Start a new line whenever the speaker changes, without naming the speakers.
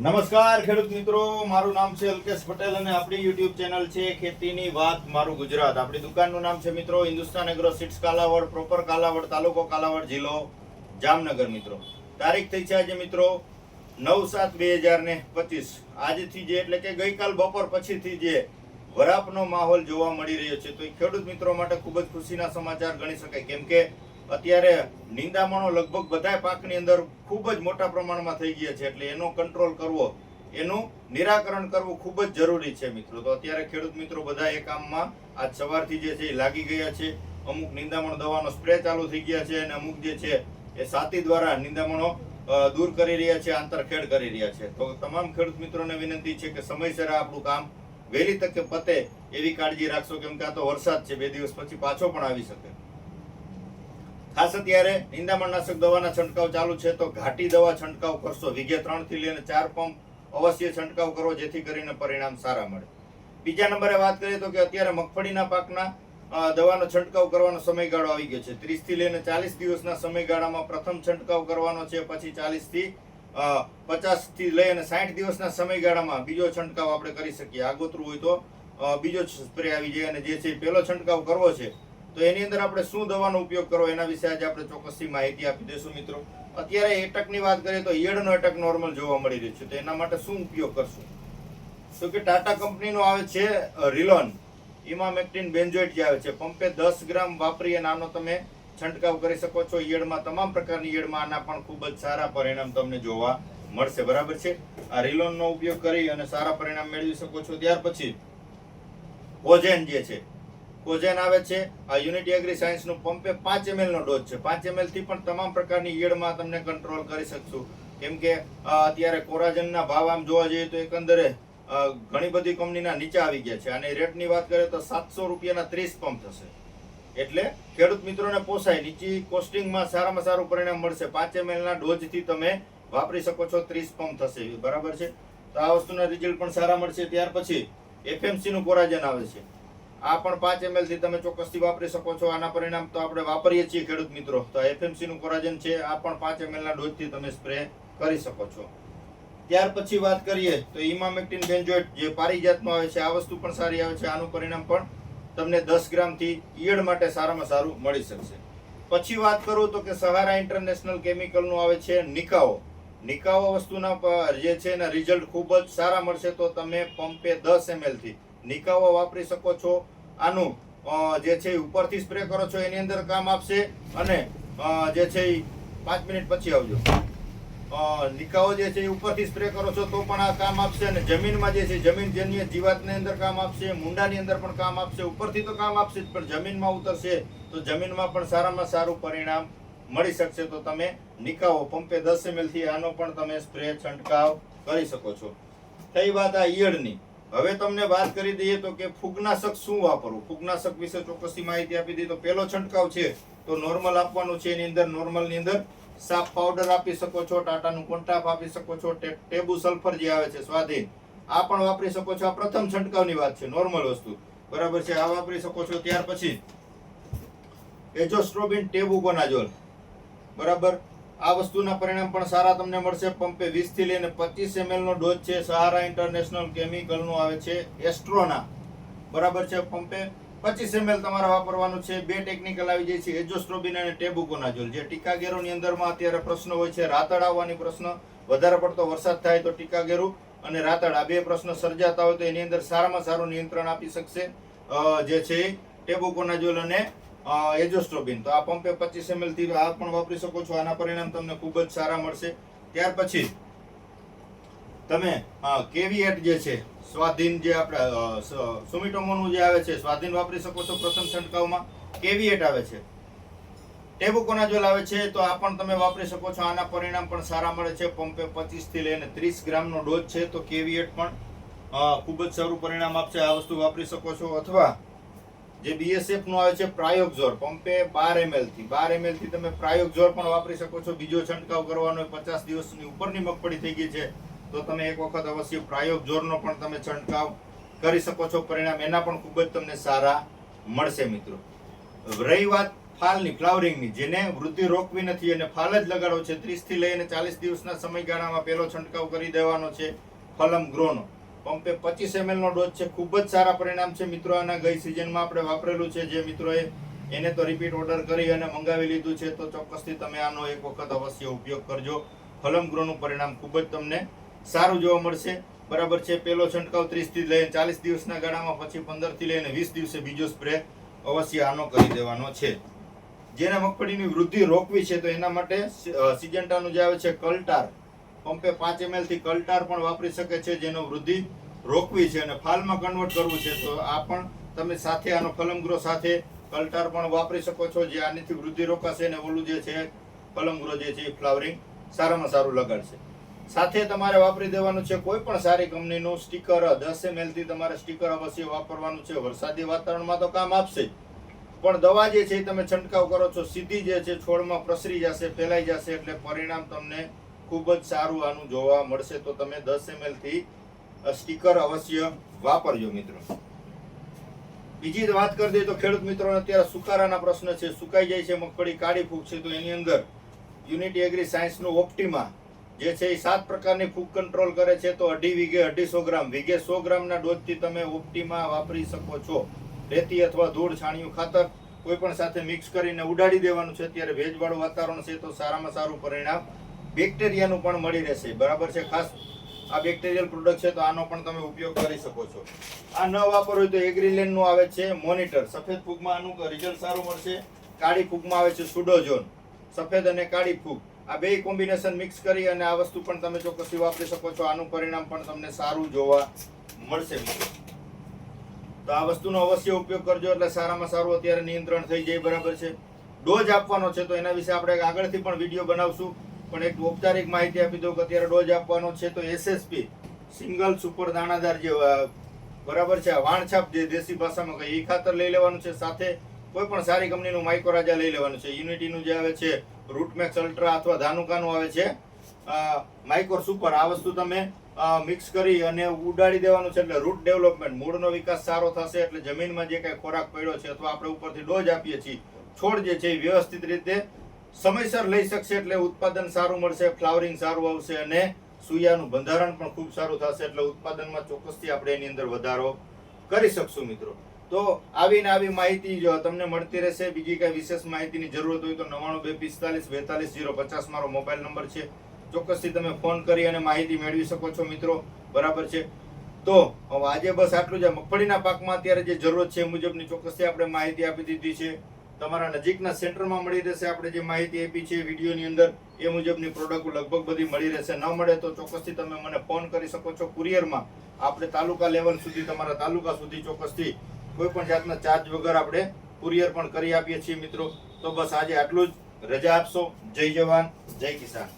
નમસ્કાર, ખેડૂત મિત્રો. મારું નામ છે અલ્કેશ પટેલ અને આપણી યુટ્યુબ ચેનલ છે ખેતીની વાત મારું ગુજરાત. આપણી દુકાનનું નામ છે મિત્રો, Hindustan agro seeds Kalavad proper Kalavad, તાલુકો કાલાવડ જિલ્લો, જામનગર મિત્રો. તારીખ થઈ છે આજે મિત્રો નવ સાત બે હજાર ને પચીસ. આજથી જે એટલે કે ગઈકાલ બપોર પછીથી જે વરાપનો માહોલ જોવા મળી રહ્યો છે, તો એ ખેડૂત મિત્રો માટે ખૂબ જ ખુશીના સમાચાર ગણી શકાય. કેમ કે અત્યારે નિંદામણો લગભગ બધા પાકની અંદર ખૂબ જ મોટા પ્રમાણમાં થઈ ગયા છે, એટલે એનો કંટ્રોલ કરવો, એનું નિરાકરણ કરવું ખૂબ જ જરૂરી છે મિત્રો. તો અત્યારે ખેડૂત મિત્રો બધા એ કામમાં આજ સવારથી જે છે એ લાગી ગયા છે. અમુક નિંદામણ દવાનો સ્પ્રે ચાલુ થઈ ગયા છે અને અમુક જે છે એ સાતી દ્વારા નિંદામણો દૂર કરી રહ્યા છે, આંતરખેડ કરી રહ્યા છે. તો તમામ ખેડૂત મિત્રોને વિનંતી છે કે સમયસર આપણું કામ વહેલી તકે પતે એવી કાળજી રાખશો, કેમ કે આ તો વરસાદ છે, બે દિવસ પછી પાછો પણ આવી શકે. ખાસ અત્યારે નિંદામણનાશક દવાના છંટકાવ ચાલુ છે તો ઘાટી દવા છંટકાવ કરશો. વીઘે ત્રણથી લઈને ચાર પંપ અવશ્ય છંટકાવ કરો, જેથી કરીને પરિણામ સારા મળે. બીજા નંબરે વાત કરીએ તો કે અત્યારે મગફળીના પાકના દવાનો છંટકાવ કરવાનો સમયગાળો આવી ગયો છે. ત્રીસથી લઈને ચાલીસ દિવસના સમયગાળામાં પ્રથમ છંટકાવ કરવાનો છે, પછી ચાલીસથી પચાસથી લઈ અને સાઠ દિવસના સમયગાળામાં બીજો છંટકાવ આપણે કરી શકીએ. આગોતરું હોય તો બીજો સ્પ્રે આવી જાય અને જે છે પહેલો છંટકાવ કરવો છે તો એની અંદર આપણે શું દવાનો ઉપયોગ કરવો એના વિશે આજે આપણે ચોક્કસથી માહિતી આપી દઈશું મિત્રો. અત્યારે એટકની વાત કરીએ તો ઈયળનો એટક નોર્મલ જોવા મળી રહ્યો છે. તો એના માટે શું ઉપયોગ કરશું? તો કે ટાટા કંપનીનો આવે છે રિલોન. ઇમામેક્ટિન બેન્જોઇટ જે આવે છે, પંપે દસ ગ્રામ વાપરી અને આનો તમે છંટકાવ કરી શકો છો. ઈયળમાં તમામ પ્રકારની ઈયળમાં આના પણ ખૂબ જ સારા પરિણામ તમને જોવા મળશે. બરાબર છે? આ રિલોનનો ઉપયોગ કરી અને સારા પરિણામ મેળવી શકો છો. ત્યાર પછી કોજેન જે છે કોજેન આવે છે. આ યુનિટી એગ્રી સાયન્સનું પંપે પાંચ એમએલ નો ડોઝ છે. પાંચ એમએલથી પણ તમામ પ્રકારની ઈયળમાં તમને કંટ્રોલ કરી શકશું. કેમ કે અત્યારે કોરાજનના ભાવ આમ જોવા જઈએ તો એકંદરે ઘણી બધી કંપનીના નીચે આવી ગયા છે. અને રેટની વાત કરીએ તો સાતસો રૂપિયાના ત્રીસ પંપ થશે. એટલે ખેડૂત મિત્રોને પોસાય. નીચી કોસ્ટિંગમાં સારામાં સારું પરિણામ મળશે. પાંચ એમએલના ડોઝથી તમે વાપરી શકો છો ત્રીસ પંપ થશે. બરાબર છે? તો આ વસ્તુના રિઝલ્ટ પણ સારા મળશે. ત્યાર પછી એફએમસીનું કોરાજન આવે છે. આ પણ પાંચ એમએલથી તમે ચોક્કસથી વાપરી શકો છો. આના પરિણામ તો આપણે વાપરીએ છીએ ખેડૂત મિત્રો. તો એફએમસી નું કોરાજન છે, આ પણ પાંચ એમએલ ના ડોઝથી તમે સ્પ્રે કરી શકો છો. ત્યાર પછી વાત કરીએ તો ઇમામેક્ટિન બેન્જોઇટ જે પારિજાતમાં આવે છે, આ વસ્તુ પણ સારી આવે છે. આનું પરિણામ પણ તમને દસ ગ્રામથી ઈયળ માટે સારામાં સારું મળી શકશે. પછી વાત કરું તો કે સહારા ઇન્ટરનેશનલ કેમિકલનું આવે છે નિકાઓ. નિકાઓ વસ્તુના જે છે એના રિઝલ્ટ ખૂબ જ સારા મળશે તો તમે પંપે દસ એમએલથી નિકાઓ વાપરી શકો છો. આનું જે છે ઉપરથી સ્પ્રે કરો છો, એની અંદર કામ આપશે અને જે છે એ પાંચ મિનિટ પછી આવજો. નિકાઓ જે છે એ ઉપરથી સ્પ્રે કરો છો તો પણ આ કામ આપશે અને જમીનમાં જે છે જમીન જન્ય જીવાતની અંદર કામ આપશે, મુંડાની અંદર પણ કામ આપશે, ઉપરથી તો કામ આપશે જ, પણ જમીનમાં ઉતરશે તો જમીનમાં પણ સારામાં સારું પરિણામ મળી શકશે. તો તમે નિકાઓ પંપે દસ એમએલથી આનો પણ તમે સ્પ્રે છંટકાવ કરી શકો છો. થઈ વાત આ ઈયળની. હવે તમને વાત કરી દઈએ તો કે ફૂગનાશક શું વાપરવું? ફૂગનાશક વિશે ચોક્કસી માહિતી આપી દીધી તો પહેલો છંટકાવ છે તો નોર્મલ આપવાનું છે, એની અંદર નોર્મલની અંદર સાફ પાવડર આપી શકો છો, ટાટાનું કોન્ટાફ આપી શકો છો, ટેબુ સલ્ફર જે આવે છે સ્વાધીન. આ પણ વાપરી શકો છો. આ પ્રથમ છંટકાવની વાત છે, નોર્મલ વસ્તુ. બરાબર છે? આ વાપરી શકો છો ત્યાર પછી એજોસ્ટ્રોબિન ટેબુ બનાજોલ બરાબર? આ વસ્તુના પરિણામ પણ સારા તમને મળશે. પંપે 20 થી લઈને પચીસ એમએલ નો ડોઝ છે. સહારા ઇન્ટરનેશનલ કેમિકલનું આવે છે. એસ્ટ્રોના. બરાબર છે પંપે? પચીસ એમએલ તમારે વાપરવાનું છે. બે ટેકનિકલ આવી જાય છે. એજોસ્ટ્રોબિન અને ટેબુકોનાઝોલ. જે ટીકાગેરોની અંદરમાં અત્યારે પ્રશ્ન હોય છે. રાતડ આવવાની પ્રશ્ન. વધારે પડતો વરસાદ થાય તો ટીકાગેરુ અને રાતડ. આ બે પ્રશ્ન સર્જાતા હોય તો એની અંદર સારામાં સારું નિયંત્રણ આપી શકશે. જે છે ટેબુકોનાઝોલ અને એજોસ્ટ્રોબિન. તો આ પંપે પચીસ એમએલથી આ પણ વાપરી શકો છો. આના પરિણામ તમને ખૂબ જ સારા મળશે. ત્યાર પછી તમે કેવીએટ જે છે, સ્વાધીન જે આપણે સુમિટોમોનું જે આવે છે, સ્વાધીન વાપરી શકો છો પ્રથમ છંટકાવમાં. કેવીએટ આવે છે. ટેબુકોનાજોલ આવે છે, તો આ પણ તમે વાપરી શકો છો. આના પરિણામ પણ સારા મળે છે. પંપે પચીસથી લઈને ત્રીસ ગ્રામનો ડોઝ છે, તો કેવીએટ પણ ખૂબ જ સારું પરિણામ આપશે. આ વસ્તુ વાપરી શકો છો. અથવા જે બીએસએફનું આવે છે પ્રાયોગઝોર, પંપે બાર એમએલથી. બાર એમએલથી તમે પ્રાયોગઝોર પણ વાપરી શકો છો. બીજો છંટકાવ કરવાનો પચાસ દિવસની ઉપરની મગફળી થઈ ગઈ છે, તો તમે એક વખત અવશ્ય પ્રાયોગઝોરનો પણ તમે છંટકાવ કરી શકો છો. પરિણામ એના પણ ખૂબ જ તમને સારા મળશે, મિત્રો. રહી વાત ફાલની, ફ્લાવરિંગની, જેને વૃદ્ધિ રોકવી નથી અને ફાલ જ લગાડવો છે, ત્રીસથી લઈને ચાલીસ દિવસના સમયગાળામાં પહેલો છંટકાવ કરી દેવાનો છે ફલમ ગ્રોનો. પંપે પચીસ એમએલનો ડોઝ છે. ખૂબ જ સારા પરિણામ છે મિત્રો. આના ગઈ સિઝનમાં આપણે વાપરેલું છે જે મિત્રોએ એને તો રિપીટ ઓર્ડર કરી અને મંગાવી લીધું છે. તો ચોક્કસથી તમે આનો એક વખત અવશ્ય ઉપયોગ કરજો. ફલમ ગ્રોનું પરિણામ ખૂબ જ તમને સારું જોવા મળશે. બરાબર છે. પહેલો છંટકાવ 30 થી લઈને ચાલીસ દિવસના ગાળામાં, પછી પંદરથી લઈને વીસ દિવસે બીજો સ્પ્રે અવશ્ય આનો કરી દેવાનો છે. જેને મગફળીની વૃદ્ધિ રોકવી છે, તો એના માટે સિજન્ટાનું જે આવે છે કલ્ટાર પંપે પાંચ એમએલથી કલ્ટાર પણ વાપરી શકે છે, જેનો વૃદ્ધિ રોકવી છે અને ફાલમાં કન્વર્ટ કરવું છે. તો આ પણ તમે સાથે આનો ફલમગ્રો સાથે કલ્ટાર પણ વાપરી શકો છો, જે આનીથી વૃદ્ધિ રોકાશે અને ઓલું જે છે ફલમગ્રો જે છે, એ ફ્લાવરિંગ સારામાં સારું લગાડશે. સાથે તમારે વાપરી દેવાનું છે કોઈ પણ સારી કંપનીનું સ્ટીકર, દસ એમએલથી તમારે સ્ટીકર અવશ્ય વાપરવાનું છે. વરસાદી વાતાવરણમાં તો કામ આપશે પણ દવા જે છે તમે છંટકાવ કરો છો, સીધી જે છે, છોડમાં પ્રસરી જશે, ફેલાઈ જશે, એટલે પરિણામ તમને ખૂબ જ સારું આનું જોવા મળશે તો તમે દસ એમએલથી સ્ટીકર અવશ્ય વાપરજો મિત્રો. બીજી વાત કરી દઈએ તો ખેડૂત મિત્રોને અત્યારે સુકારાના પ્રશ્ન છે. સુકાઈ જાય છે મગફળી, કાળી ફૂગ છે તો એની અંદર યુનિટી એગ્રી સાયન્સનું ઓપ્ટિમા જે છે એ સાત પ્રકારની ફૂગ કંટ્રોલ કરે છે. તો અઢી વીઘે અઢીસો ગ્રામ. વીઘે સો ગ્રામના ડોઝથી તમે ઓપ્ટિમા વાપરી શકો છો. રેતી અથવા ધૂળ છાણિયું ખાતર કોઈ પણ સાથે મિક્સ કરીને ઉડાડી દેવાનું છે. અત્યારે ભેજવાળું વાતાવરણ છે તો સારામાં સારું પરિણામ બેક્ટેરિયાનું પણ મળી રહેશે. બરાબર છે? ખાસ આ બેક્ટેરિયલ પ્રોડક્ટ છે તો આનો પણ તમે ઉપયોગ કરી શકો છો. આ ન વાપરો તો એગ્રીલેન્ડનું આવે છે, મોનિટર. સફેદ ફૂગમાં આનું રિઝલ્ટ સારું મળશે. કાળી ફૂગમાં આવે છે સુડોઝોન. સફેદ અને કાળી ફૂગ. આ બે કોમ્બિનેશન મિક્સ કરી અને આ વસ્તુ પણ તમે ચોક્કસથી વાપરી શકો છો. આનું પરિણામ પણ તમને સારું જોવા મળશે તો આ વસ્તુનો અવશ્ય ઉપયોગ કરજો, એટલે સારામાં સારું અત્યારે નિયંત્રણ થઈ જાય, બરાબર છે? ડોઝ આપવાનો છે, તો એના વિશે આપણે આગળથી પણ વીડિયો બનાવશું. પણ એક ઔપચારિક માહિતી આપી દઉં કે અત્યારે ડોઝ આપવાનો છે તો એસએસપી સિંગલ સુપર દાણાદાર જે બરાબર છે વાણછાપ જે દેશી ભાષામાં કહીએ એ ખાતર લઈ લેવાનું છે. સાથે કોઈ પણ સારી કંપનીનું માઇક્રોરાજા લઈ લેવાનું છે. યુનિટીનું જે આવે છે, રૂટમેક્સ અલ્ટ્રા અથવા ધાનુકાનું આવે છે માઇક્રો સુપર, આ વસ્તુ તમે મિક્સ કરી અને ઉડાડી દેવાનું છે એટલે રૂટ ડેવલપમેન્ટ, મૂળનો વિકાસ સારો થશે એટલે જમીનમાં જે કાંઈ ખોરાક પડ્યો છે અથવા આપણે ઉપરથી ડોઝ આપીએ છીએ, છોડ જે છે એ વ્યવસ્થિત રીતે સમયસર લઈ શકશે એટલે ઉત્પાદન સારું મળશે, ફ્લાવરિંગ સારું આવશે અને સૂયાનું બંધારણ પણ ખૂબ સારું થશે એટલે ઉત્પાદનમાં ચોક્કસથી આપણે એની અંદર વધારો કરી શકશું મિત્રો. તો આવીને આવી માહિતી જો તમને મળતી રહેશે, બીજી કાંઈ વિશેષ માહિતીની જરૂરત હોય તો નવાણું બે પિસ્તાલીસ બેતાલીસ જીરો પચાસ મારો મોબાઈલ નંબર છે. ચોક્કસથી તમે ફોન કરી અને માહિતી મેળવી શકો છો મિત્રો. બરાબર છે? તો આજે બસ આટલું જ. મગફળીના પાકમાં અત્યારે જે જરૂરત છે મુજબની ચોક્કસથી આપણે માહિતી આપી દીધી છે. તમારા નજીકના સેન્ટરમાં મળી રહેશે. આપણે જે માહિતી આપી છે વિડીયોની અંદર, એ મુજબની પ્રોડક્ટ લગભગ બધી મળી રહેશે. ન મળે તો ચોક્કસથી તમે મને ફોન કરી શકો છો કુરિયરમાં. આપણે તાલુકા લેવલ સુધી, તમારા તાલુકા સુધી ચોક્કસથી કોઈ પણ જાતના ચાર્જ વગર આપણે કુરિયર પણ કરી આપીએ છીએ મિત્રો. તો બસ આજે આટલું જ. રજા આપશો. જય જવાન, જય કિસાન.